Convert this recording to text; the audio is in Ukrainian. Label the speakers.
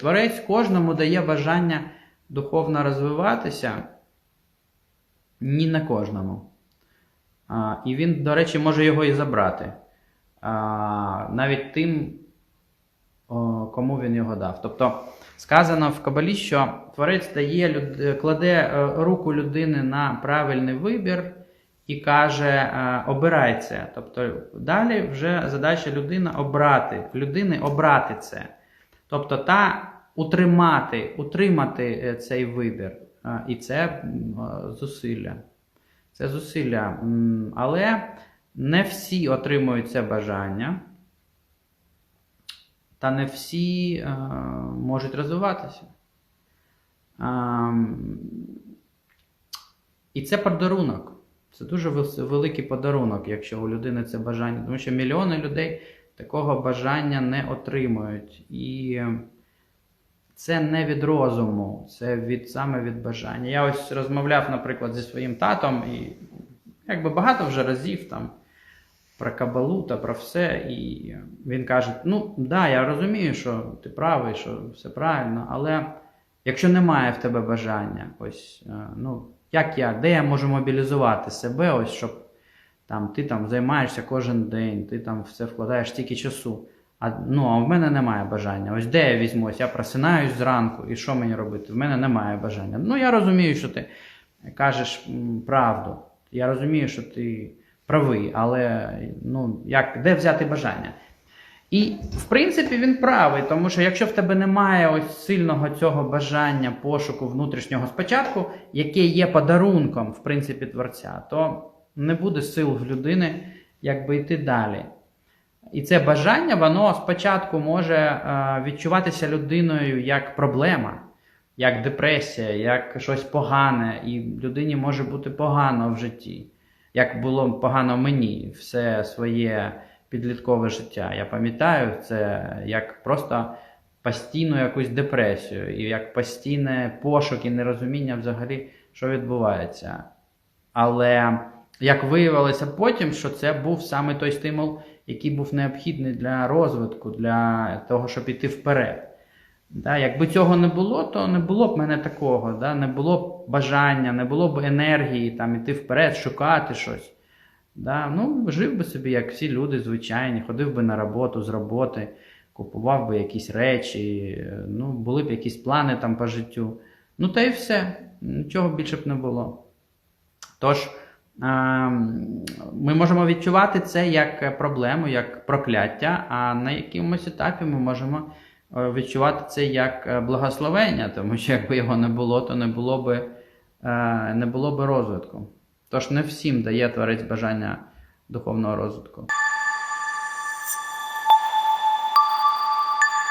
Speaker 1: Творець кожному дає бажання духовно розвиватися, ні на кожному. А, і він, до речі, може його і забрати. А, навіть тим, о, кому він його дав. Тобто сказано в Кабалі, що творець дає, люд- кладе е, руку людини на правильний вибір і каже: е, обирай це. Тобто далі вже задача людини обрати, людини обрати це. Тобто та утримати, утримати е, цей вибір. Е, І це е, зусилля. Це зусилля. Але не всі отримують це бажання, та не всі можуть розвиватися. І це подарунок. Це дуже великий подарунок, якщо у людини це бажання. Тому що мільйони людей такого бажання не отримують. І це не від розуму, це від, саме від бажання. Я ось розмовляв, наприклад, зі своїм татом, і якби багато вже разів там про кабалу та про все. І він каже: Ну, да, я розумію, що ти правий, що все правильно, але якщо немає в тебе бажання, ось, е, ну, як я, де я можу мобілізувати себе, ось, щоб там, ти там займаєшся кожен день, ти там все вкладаєш стільки часу. А, ну, а в мене немає бажання. Ось де я візьмусь? Я просинаюсь зранку, і що мені робити? В мене немає бажання. Ну, я розумію, що ти кажеш правду. Я розумію, що ти правий, але ну, як, де взяти бажання? І, в принципі, він правий, тому що якщо в тебе немає ось сильного цього бажання пошуку внутрішнього спочатку, яке є подарунком, в принципі, творця, то не буде сил в людини якби йти далі. І це бажання, воно спочатку може е, відчуватися людиною як проблема, як депресія, як щось погане, і людині може бути погано в житті, як було погано мені все своє підліткове життя. Я пам'ятаю це як просто постійну якусь депресію, і як постійне пошук і нерозуміння взагалі, що відбувається. Але як виявилося потім, що це був саме той стимул, який був необхідний для розвитку, для того, щоб іти вперед. Да, якби цього не було, то не було б мене такого, да, не було б бажання, не було б енергії там, іти вперед, шукати щось. Да, ну, жив би собі, як всі люди звичайні, ходив би на роботу з роботи, купував би якісь речі, ну, були б якісь плани там по життю. Ну та й все, нічого більше б не було. Тож, ми можемо відчувати це як проблему, як прокляття, а на якомусь етапі ми можемо е, відчувати це як е, благословення, тому що якби його не було, то не було би, е, не було би розвитку. Тож не всім дає творець бажання духовного розвитку.